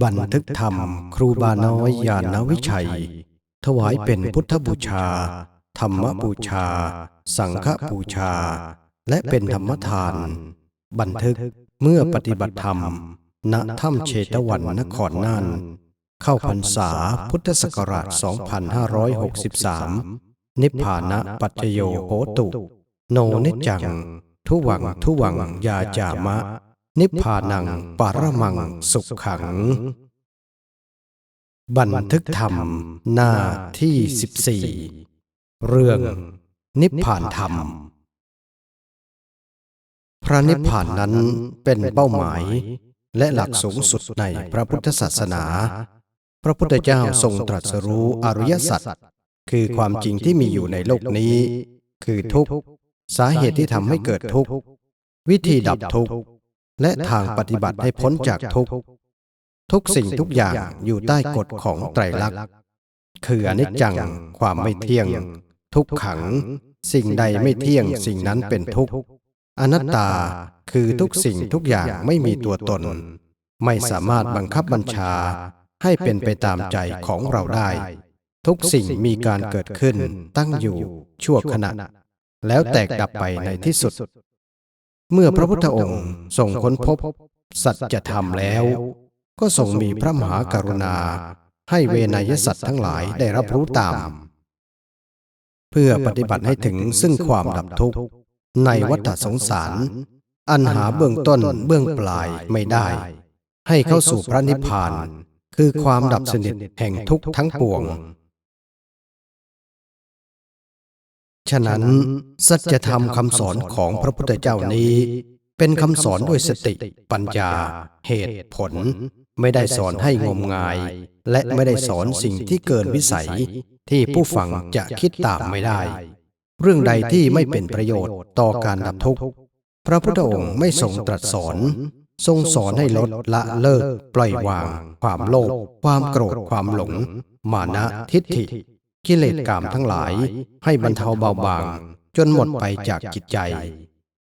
บันทึกธรรม ครูบาน้อยยานวิชัย ถวายเป็นพุทธบูชา ธรรมบูชา สังฆบูชา และเป็นธรรมทาน บันทึกเมื่อปฏิบัติธรรม ณถ้ำเชตวันนครน่าน เข้าพรรษาพุทธศักราช 2563 นิพพานะปัจโยโหตุ โนนิจัง ทุวังทุวังยาจามะ นิพพานังปารมังสุขขัง บันทึกธรรมหน้าที่14เรื่องนิพพานธรรม พระนิพพานนั้นเป็นเป้าหมาย และหลักสูงสุดในพระพุทธศาสนา พระพุทธเจ้าทรงตรัสรู้อริยสัจคือความจริงที่มีอยู่ในโลกนี้ คือทุกข์ สาเหตุที่ทำให้เกิดทุกข์ วิธีดับทุกข์ และทางปฏิบัติให้พ้นจากทุกข์ทุกสิ่งทุกอย่างอยู่ใต้กฎของไตรลักษณ์คืออนิจจังความไม่เที่ยง ทุกขัง สิ่งใดไม่เที่ยงสิ่งนั้นเป็นทุกข์อนัตตาคือทุกสิ่งทุกอย่างไม่มีตัวตน ไม่สามารถบังคับบัญชาให้เป็นไปตามใจของเราได้ ทุกสิ่งมีการเกิดขึ้นตั้งอยู่ชั่วขณะ แล้วแตกดับไปในที่สุด เมื่อพระพุทธองค์ทรงค้นพบสัจธรรมแล้ว ก็ทรงมีพระมหากรุณา ให้เวนยสัตว์ทั้งหลายได้รับรู้ตาม เพื่อปฏิบัติให้ถึงซึ่งความดับทุกข์ ในวัฏสงสาร อันหาเบื้องต้นเบื้องปลายไม่ได้ ให้เข้าสู่พระนิพพาน คือความดับสนิทแห่งทุกข์ทั้งปวง ฉะนั้นสัจธรรมคำสอนของพระพุทธเจ้านี้ เป็นคำสอนด้วยสติปัญญา เหตุผล ไม่ได้สอนให้งมงาย และไม่ได้สอนสิ่งที่เกินวิสัยที่ผู้ฟังจะคิดตามไม่ได้ เรื่องใดที่ไม่เป็นประโยชน์ต่อการดับทุกข์พระพุทธองค์ไม่ทรงตรัสสอน ทรงสอนให้ลดละเลิก ปล่อยวาง ความโลภความโกรธความหลง มานะทิฏฐิ กิเลสกามทั้งหลายให้บรรเทาเบาบาง จนหมดไปจากจิตใจ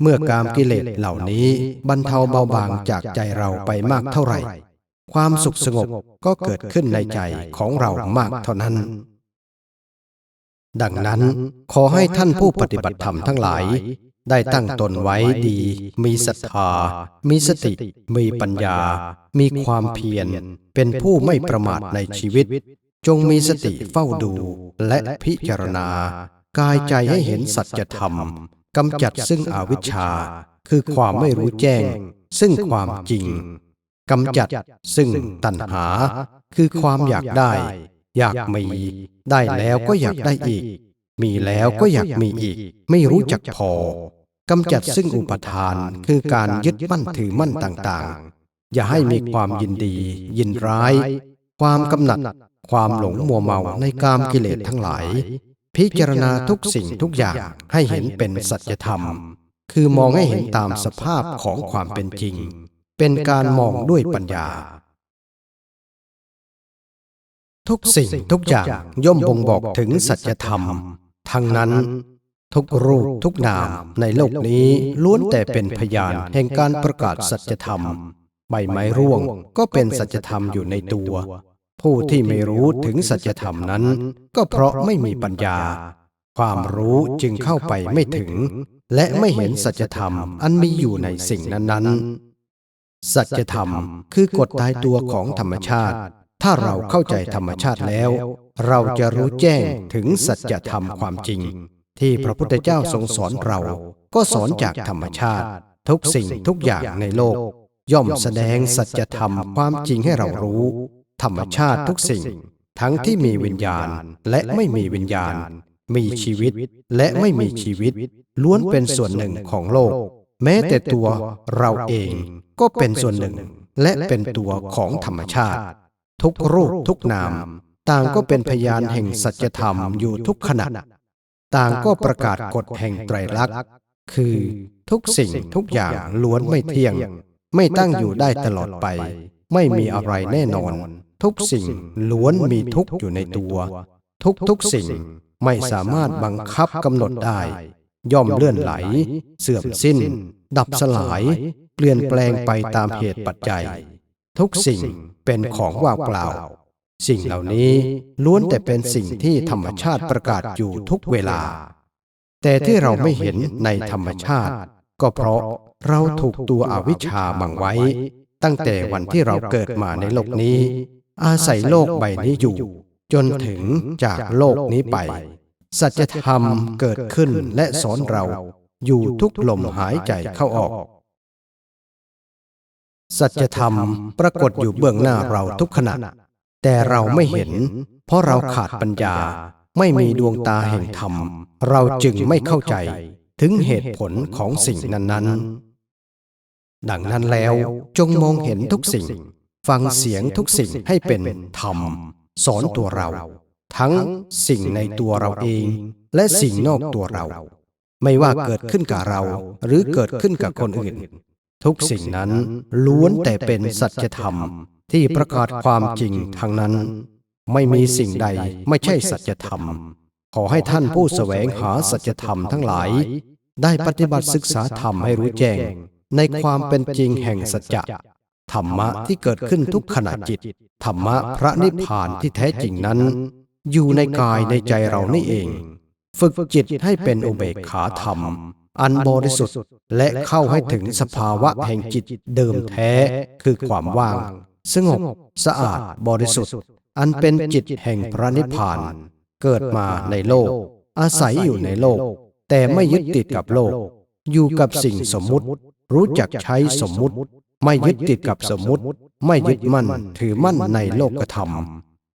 เมื่อกามกิเลสเหล่านี้บรรเทาเบาบางจากใจเราไปมากเท่าไหร่ ความสุขสงบก็เกิดขึ้นในใจของเรามากเท่านั้น ดังนั้นขอให้ท่านผู้ปฏิบัติธรรมทั้งหลาย ได้ตั้งตนไว้ดี มีศรัทธา มีสติ มีปัญญา มีความเพียร เป็นผู้ไม่ประมาทในชีวิต จงมีสติเฝ้าดูและพิจารณา กายใจให้เห็นสัจธรรมกำจัดซึ่งอวิชชา คือความไม่รู้แจ้ง ซึ่งความจริงกำจัดซึ่งตัณหา คือความอยากได้ อยากมี ได้แล้วก็อยากได้อีก มีแล้วก็อยากมีอีก ไม่รู้จักพอกำจัดซึ่งอุปทาน คือการยึดมั่นถือมั่นต่างๆ อย่าให้มีความยินดี ยินร้าย ความกำหนัด ความหลงมัวเมาในกามกิเลสทั้งหลาย พิจารณาทุกสิ่งทุกอย่างให้เห็นเป็นสัจธรรม คือมองให้เห็นตามสภาพของความเป็นจริง เป็นการมองด้วยปัญญา ทุกสิ่งทุกอย่างย่อมบ่งบอกถึงสัจธรรม ทั้งนั้นทุกรูปทุกนามในโลกนี้ล้วนแต่เป็นพยานแห่งการประกาศสัจธรรม ใบไม้ร่วงก็เป็นสัจธรรมอยู่ในตัว ผู้ที่ไม่รู้ถึงสัจธรรมนั้น ก็เพราะไม่มีปัญญา ความรู้จึงเข้าไปไม่ถึง และไม่เห็นสัจธรรมอันมีอยู่ในสิ่งนั้นๆ สัจธรรมคือกฎตายตัวของธรรมชาติ ถ้าเราเข้าใจธรรมชาติแล้ว เราจะรู้แจ้งถึงสัจธรรมความจริง ที่พระพุทธเจ้าทรงสอนเรา ก็สอนจากธรรมชาติ ทุกสิ่งทุกอย่างในโลก ย่อมแสดงสัจธรรมความจริงให้เรารู้ ธรรมชาติทุกสิ่ง ทั้งที่มีวิญญาณและไม่มีวิญญาณ มีชีวิตและไม่มีชีวิต ล้วนเป็นส่วนหนึ่งของโลก แม้แต่ตัวเราเองก็เป็นส่วนหนึ่ง และเป็นตัวของธรรมชาติ ทุกรูปทุกนาม ต่างก็เป็นพยานแห่งสัจธรรมอยู่ทุกขณะต่างก็ประกาศกฎแห่งไตรลักษณ์คือทุกสิ่งทุกอย่างล้วนไม่เที่ยง ไม่ตั้งอยู่ได้ตลอดไป ไม่มีอะไรแน่นอน ทุกสิ่งล้วนมีทุกอยู่ในตัว ทุกทุกสิ่งไม่สามารถบังคับกำหนดได้ ย่อมเลื่อนไหล เสื่อมสิ้น ดับสลาย เปลี่ยนแปลงไปตามเหตุปัจจัย ทุกสิ่งเป็นของว่างเปล่า สิ่งเหล่านี้ล้วนแต่เป็นสิ่งที่ธรรมชาติประกาศอยู่ทุกเวลา แต่ที่เราไม่เห็นในธรรมชาติ ก็เพราะ เราถูกตัวอวิชชาบังไว้ ตั้งแต่วันที่เราเกิดมาในโลกนี้ อาศัยโลกใบนี้อยู่ จนถึงจากโลกนี้ไป สัจธรรมเกิดขึ้นและสอนเราอยู่ทุกลมหายใจเข้าออก สัจธรรมปรากฏอยู่เบื้องหน้าเราทุกขณะ แต่เราไม่เห็น เพราะเราขาดปัญญาไม่มีดวงตาแห่งธรรม เราจึงไม่เข้าใจถึงเหตุผลของสิ่งนั้นๆ ดังนั้นแล้วจงมองเห็นทุกสิ่ง ฟังเสียงทุกสิ่งให้เป็นธรรม สอนตัวเรา ทั้งสิ่งในตัวเราเอง และสิ่งนอกตัวเรา ไม่ว่าเกิดขึ้นกับเรา หรือเกิดขึ้นกับคนอื่น ทุกสิ่งนั้นล้วนแต่เป็นสัจธรรมที่ประกาศความจริงทั้งนั้น ไม่มีสิ่งใดไม่ใช่สัจธรรม ขอให้ท่านผู้แสวงหาสัจธรรมทั้งหลาย ได้ปฏิบัติศึกษาธรรมให้รู้แจ้ง ในความเป็นจริงแห่งสัจจะธรรมะที่เกิดขึ้นทุกขณะจิต ธรรมะพระนิพพานที่แท้จริงนั้น อยู่ในกายในใจเรานี่เอง ฝึกจิตให้เป็นอุเบกขาธรรม อันบริสุทธิ์และเข้าให้ถึงสภาวะแห่งจิตเดิมแท้คือความว่าง สงบสะอาดบริสุทธิ์ อันเป็นจิตแห่งพระนิพพาน เกิดมาในโลก อาศัยอยู่ในโลก แต่ไม่ยึดติดกับโลก อยู่กับสิ่งสมมุติ รู้จักใช้สมมุติ ไม่ยึดติดกับสมมุติ ไม่ยึดมั่น ถือมั่นในโลกธรรม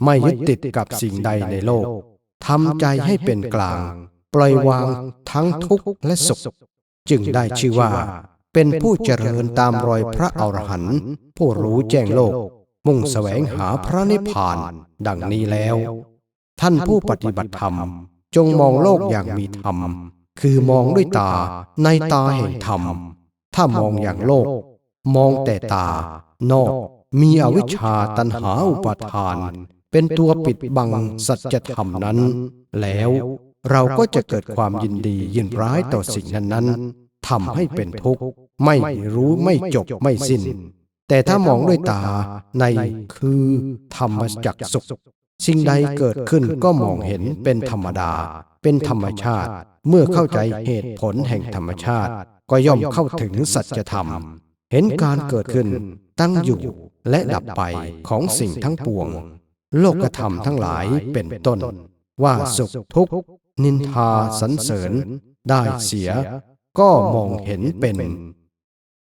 ไม่ยึดติดกับสิ่งใดในโลกทำใจให้เป็นกลาง ปล่อยวางทั้งทุกข์และสุข จึงได้ชื่อว่า เป็นผู้เจริญตามรอยพระอรหันต์ผู้รู้แจ้งโลก มุ่งแสวงหาพระนิพพานดังนี้แล้ว ท่านผู้ปฏิบัติธรรม จงมองโลกอย่างมีธรรม คือมองด้วยตาในตาแห่งธรรม ถ้ามองอย่างโลก มองแต่ตา นอก มีอวิชชาตันหาอุปาทาน เป็นตัวปิดบังสัจธรรมนั้น แล้วเราก็จะเกิดความยินดียินร้ายต่อสิ่งนั้นๆทำให้เป็นทุกข์ ไม่รู้ไม่จบไม่สิ้น แต่ถ้ามองด้วยตาในคือธรรมจักสุข สิ่งใดเกิดขึ้นก็มองเห็นเป็นธรรมดา เป็นธรรมชาติ เมื่อเข้าใจเหตุผลแห่งธรรมชาติ ก็ย่อมเข้าถึงสัจธรรม เห็นการเกิดขึ้น ตั้งอยู่และดับไปของสิ่งทั้งปวง โลกธรรมทั้งหลายเป็นต้น ว่าสุขทุกข์ นินทาสรรเสริญ ได้เสีย ก็มองเห็นเป็น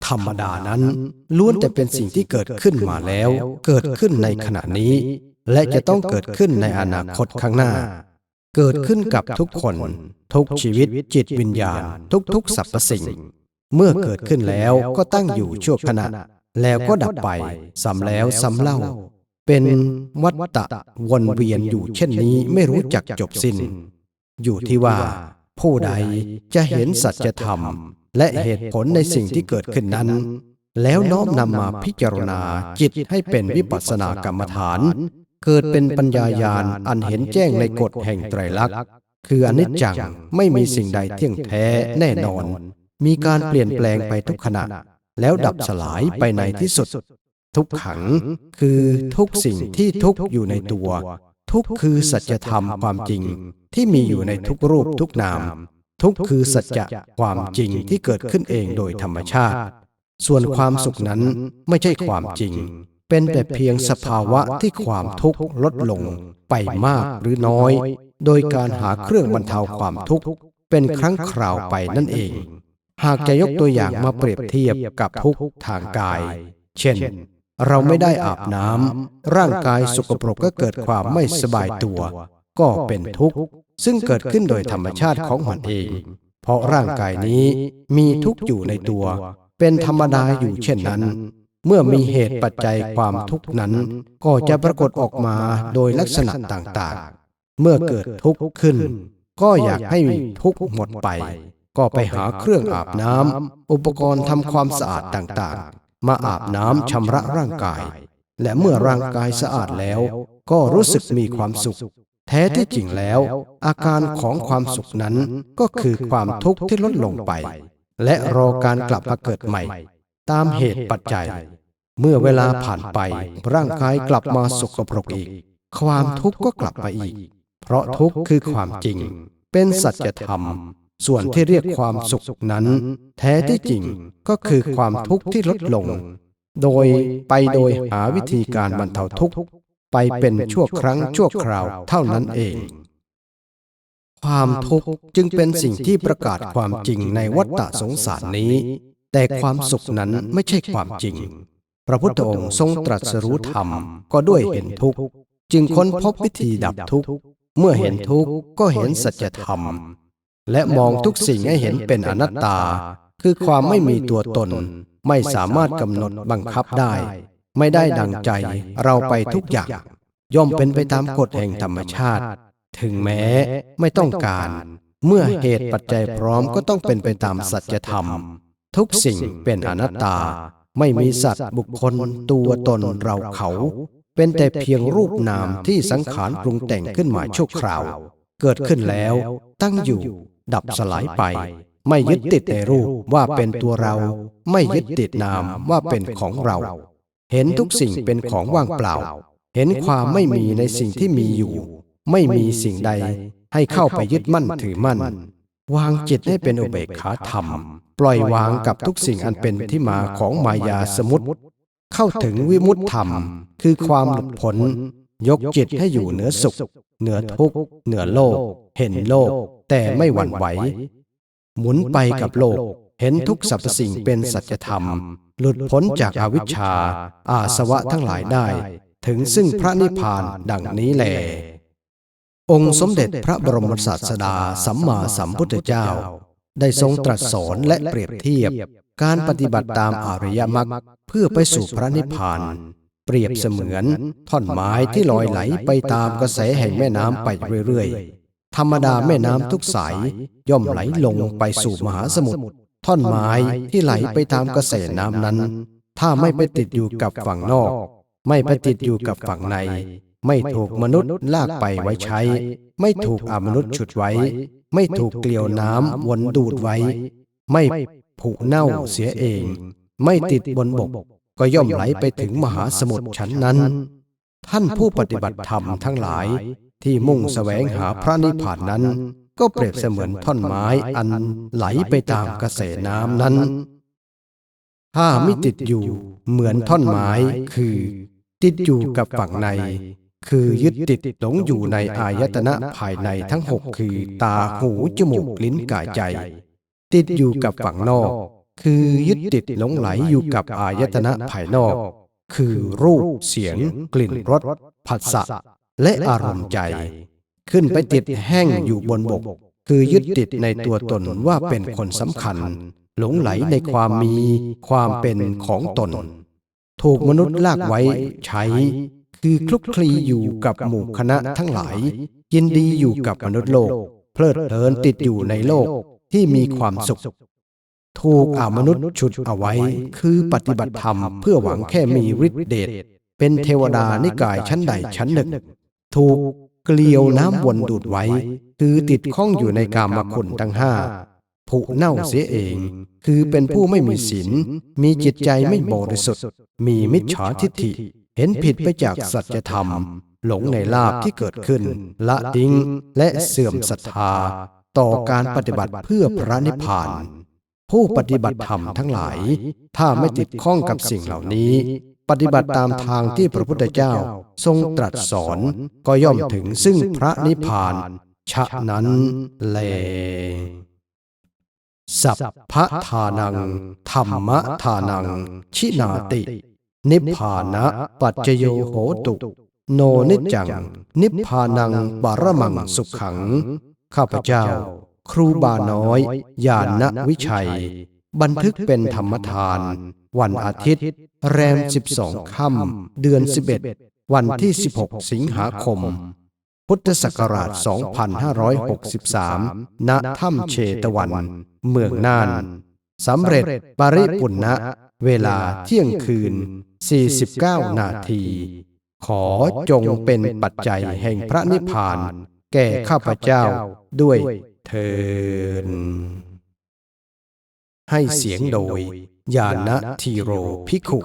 ธรรมดานั้นล้วนแต่เป็นสิ่งที่เกิดขึ้นมาแล้ว เกิดขึ้นในขณะนี้ และจะต้องเกิดขึ้นในอนาคตข้างหน้า เกิดขึ้นกับทุกคน ทุกชีวิตจิตวิญญาณ ทุกๆสรรพสิ่ง เมื่อเกิดขึ้นแล้วก็ตั้งอยู่ชั่วขณะ แล้วก็ดับไปซ้ำแล้วซ้ำเล่า เป็นวัฏฏะวนเวียนอยู่เช่นนี้ไม่รู้จักจบสิ้น อยู่ที่ว่า ผู้ใดจะเห็นสัจธรรม และเหตุผลในสิ่งที่เกิดขึ้นนั้นแล้วน้อมนำมาพิจารณาจิตให้เป็นวิปัสสนากรรมฐาน เกิดเป็นปัญญายาณอันเห็นแจ้งในกฎแห่งไตรลักษณ์คืออนิจจังไม่มีสิ่งใดเที่ยงแท้แน่นอน มีการเปลี่ยนแปลงไปทุกขณะ แล้วดับสลายไปในที่สุด ทุกขังคือทุกสิ่งที่ทุกอยู่ในตัว ทุกคือสัจธรรมความจริงที่มีอยู่ในทุกรูปทุกนาม ทุกคือสัจจะความจริงที่เกิดขึ้นเองโดยธรรมชาติ ส่วนความสุขนั้นไม่ใช่ความจริง เป็นแต่เพียงสภาวะที่ความทุกข์ลดลงไปมากหรือน้อย โดยการหาเครื่องบรรเทาความทุกข์เป็นครั้งคราวไปนั่นเอง หากจะยกตัวอย่างมาเปรียบเทียบกับทุกข์ทางกาย เช่น เราไม่ได้อาบน้ำร่างกายสกปรกก็เกิดความไม่สบายตัว ก็เป็นทุกข์ซึ่งเกิดขึ้นโดยธรรมชาติของมันเอง เพราะร่างกายนี้มีทุกข์อยู่ในตัว เป็นธรรมดาอยู่เช่นนั้น เมื่อมีเหตุปัจจัยความทุกข์นั้น ก็จะปรากฏออกมาโดยลักษณะต่างๆ เมื่อเกิดทุกข์ขึ้น ก็อยากให้ทุกข์หมดไป ก็ไปหาเครื่องอาบน้ำอุปกรณ์ทำความสะอาดต่างๆ มาอาบน้ำชำระร่างกาย และเมื่อร่างกายสะอาดแล้ว ก็รู้สึกมีความสุข แท้ที่จริงแล้ว อาการของความสุขนั้นก็คือความทุกข์ที่ลดลงไป และรอการกลับมาเกิดใหม่ ตามเหตุปัจจัย เมื่อเวลาผ่านไป ร่างกายกลับมาสกปรกอีก ความทุกข์ก็กลับมาอีก เพราะทุกข์คือความจริง เป็นสัจธรรม ส่วนที่เรียกความสุขนั้น แท้ที่จริงก็คือความทุกข์ที่ลดลง โดยไปโดยหาวิธีการบรรเทาทุกข์ไปเป็นชั่วครั้งชั่วคราวเท่านั้นเอง ความทุกข์จึงเป็นสิ่งที่ประกาศความจริงในวัฏฏะสงสารนี้ แต่ความสุขนั้นไม่ใช่ความจริง พระพุทธองค์ทรงตรัสรู้ธรรมก็ด้วยเห็นทุกข์ จึงค้นพบวิธีดับทุกข์ เมื่อเห็นทุกข์ก็เห็นสัจธรรม และมองทุกสิ่งให้เห็นเป็นอนัตตา คือความไม่มีตัวตน ไม่สามารถกำหนดบังคับได้ ไม่ได้ดังใจเราไปทุกอย่าง ย่อมเป็นไปตามกฎแห่งธรรมชาติ ถึงแม้ไม่ต้องการ เมื่อเหตุปัจจัยพร้อมก็ต้องเป็นไปตามสัจธรรม ทุกสิ่งเป็นอนัตตา ไม่มีสัตว์บุคคลตัวตนเราเขา เป็นแต่เพียงรูปนามที่สังขารปรุงแต่งขึ้นมาชั่วคราว เกิดขึ้นแล้ว ตั้งอยู่ ดับสลายไป ไม่ยึดติดในรูปว่าเป็นตัวเรา ไม่ยึดติดนามว่าเป็นของเรา เห็นทุกสิ่งเป็นของว่างเปล่า เห็นความไม่มีในสิ่งที่มีอยู่ ไม่มีสิ่งใดให้เข้าไปยึดมั่นถือมั่น วางจิตให้เป็นอุเบกขาธรรม ปล่อยวางกับทุกสิ่งอันเป็นที่มาของมายาสมุติ เข้าถึงวิมุตธรรม คือความหลุดพ้นยกจิตให้อยู่เหนือสุข เหนือทุกข์เหนือโลก เห็นโลก แต่ไม่หวั่นไหว หมุนไปกับโลก เห็นทุกสรรพสิ่งเป็นสัจธรรม หลุดพ้นจากอาวิชชา อาสวะทั้งหลายได้ ถึงซึ่งพระนิพพานดังนี้แหล องค์สมเด็จพระบรมศาสดาสัมมาสัมพุทธเจ้า ได้ทรงตรัสสอนและเปรียบเทียบ การปฏิบัติตามอริยมรรคเพื่อไปสู่พระนิพพาน เปรียบเสมือนท่อนไม้ที่ลอยไหลไปตามกระแสแห่งแม่น้ำไปเรื่อยๆ ธรรมดาแม่น้ำทุกสายย่อมไหลลงไปสู่มหาสมุทรท่อนไม้ที่ไหลไปตามกระแสน้ำนั้น ถ้าไม่ไปติดอยู่กับฝั่งนอก ไม่ไปติดอยู่กับฝั่งใน ไม่ถูกมนุษย์ลากไปไว้ใช้ ไม่ถูกอมนุษย์ฉุดไว้ ไม่ถูกเกลียวน้ำวนดูดไว้ ไม่ผุเน่าเสียเอง ไม่ติดบนบก ก็ย่อมไหลไปถึงมหาสมุทรชั้นนั้น ท่านผู้ปฏิบัติธรรมทั้งหลาย ที่มุ่งแสวงหาพระนิพพานนั้น ก็เปรียบเสมือนท่อนไม้อันไหลไปตามกระแสน้ำนั้น ถ้าไม่ติดอยู่เหมือนท่อนไม้คือ ติดอยู่กับฝั่งใน คือยึดติดหลงอยู่ในอายตนะภายในทั้งหกคือ ตาหูจมูกลิ้นกายใจ ติดอยู่กับฝั่งนอก คือยึดติดหลงไหลอยู่กับอายตนะภายนอก คือรูปเสียง กลิ่นรสผัสสะและอารมณ์ใจ ขึ้นไปติดแห้งอยู่บนบก คือยึดติดในตัวตนว่าเป็นคนสำคัญ หลงไหลในความมีความเป็นของตน ถูกมนุษย์ลากไว้ใช้ คือคลุกคลีอยู่กับหมู่คณะทั้งหลาย ยินดีอยู่กับมนุษย์โลก เพลิดเพลินติดอยู่ในโลกที่มีความสุข ถูกอามนุษย์ฉุดเอาไว้ คือปฏิบัติธรรมเพื่อหวังแค่มีฤทธิเดชเป็นเทวดานิกายชั้นใดชั้นหนึ่ง ถูกเกลียวน้ำวนดูดไว้ คือติดข้องอยู่ในกามคุณทั้งห้าผุเน่าเสียเอง คือเป็นผู้ไม่มีศีลมีจิตใจไม่บริสุทธิ์ มีมิจฉาทิฏฐิ เห็นผิดไปจากสัจธรรม หลงในลาภที่เกิดขึ้น ละทิ้งและเสื่อมศรัทธา ต่อการปฏิบัติเพื่อพระนิพพาน ผู้ปฏิบัติธรรมทั้งหลาย ถ้าไม่ติดข้องกับสิ่งเหล่านี้ ปฏิบัติตามทางที่พระพุทธเจ้าทรงตรัสสอนก็ย่อมถึงซึ่งพระนิพพาน ฉะนั้นแลสัพพะทานัง ธรรมะทานัง ชินาติ นิพพานะปัจจโยโหตุ โนนิจจัง นิพพานังปรมังสุขขัง ข้าพเจ้า ครูบาน้อยญาณวิชัย บันทึกเป็นธรรมทาน วันอาทิตย์ แรม 12 ค่ำเดือน 11 วันที่ 16 สิงหาคม พุทธศักราช 2563 ณ ถ้ำเชตวัน เมืองน่านสำเร็จปริปุณณะ เวลาเที่ยงคืน 49 นาที ขอจงเป็นปัจจัยแห่งพระนิพพาน แก่ข้าพเจ้าด้วยเทินให้เสียงโดย ยานะทีโรภิคุ